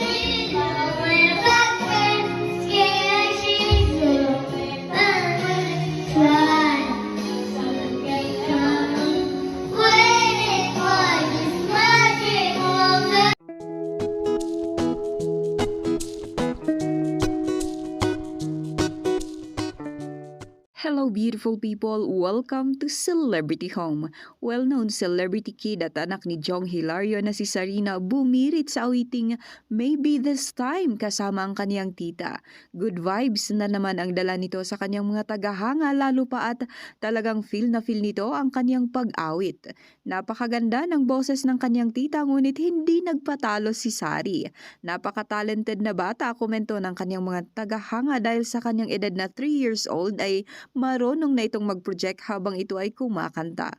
Thank you. Hello, beautiful people. Welcome to Celebrity Home. Well-known celebrity kid at anak ni Jong Hilario na si Sarina bumirit sa awiting Maybe This Time kasama ang kaniyang tita. Good vibes na naman ang dala nito sa kanyang mga tagahanga lalo pa at talagang feel na feel nito ang kaniyang pag-awit. Napakaganda ng boses ng kanyang tita ngunit hindi nagpatalo si Sari. Napaka-talented na bata komento ng kanyang mga tagahanga dahil sa kanyang edad na 3 years old ay marunong na itong mag-project habang ito ay kumakanta.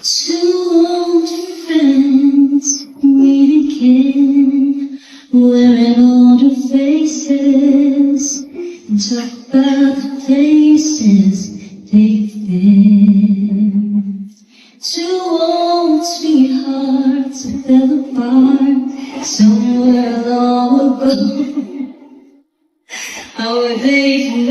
Two old friends meet again, wearing older faces, and talk about the places they've been. Two old sweethearts fell apart somewhere long ago. How were they?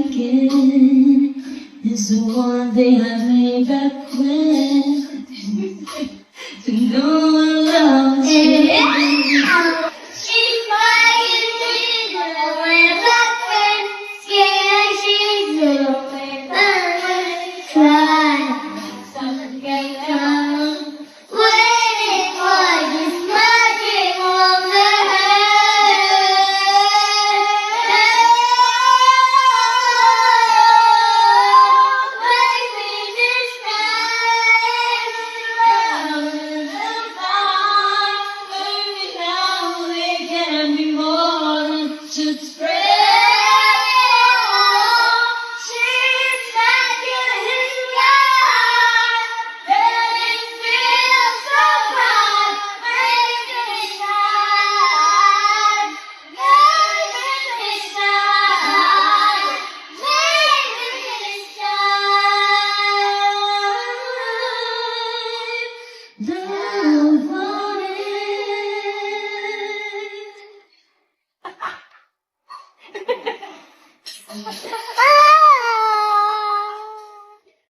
again. It's the one thing I made back when. Ah!